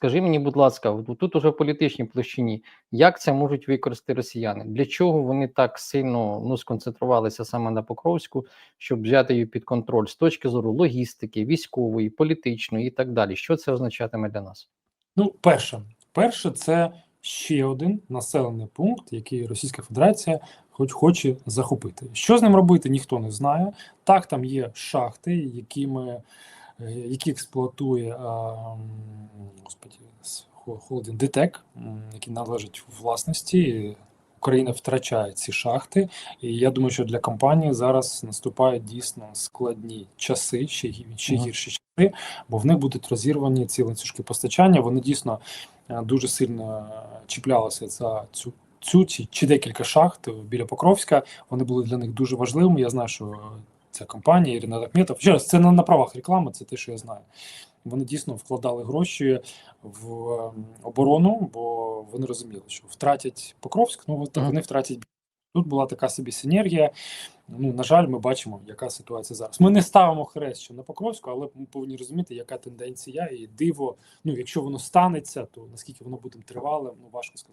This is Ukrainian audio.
Скажи мені, будь ласка, тут уже в політичній площині, як це можуть використати росіяни? Для чого вони так сильно ну, сконцентрувалися саме на Покровську, щоб взяти її під контроль з точки зору логістики, військової, політичної і так далі? Що це означатиме для нас? Ну, перше, перше, це ще один населений пункт, який Російська Федерація хоч хоче захопити. Що з ним робити, ніхто не знає. Так, там є шахти, якими, е, які експлуатує господі, холдинг ДТЕК, який належить власності. Україна втрачає ці шахти, і я думаю, що для компанії зараз наступають дійсно складні часи, ще, ще гірші часи, бо в них будуть розірвані ці ланцюжки постачання. Вони дійсно е, дуже сильно чіплялися за цю. Цю чи, чи декілька шахт біля Покровська вони були для них дуже важливими. Я знаю, що ця компанія Ірина Ахметов, ще раз, це не на правах реклами, це те, що я знаю. Вони дійсно вкладали гроші в ем, оборону, бо вони розуміли, що втратять Покровськ, ну так вони втратять. Тут була така собі синергія. Ну, на жаль, ми бачимо, яка ситуація зараз. Ми не ставимо хрест ще на Покровську, але ми повинні розуміти, яка тенденція і диво. Ну, якщо воно станеться, то наскільки воно буде тривалим, ну важко сказати.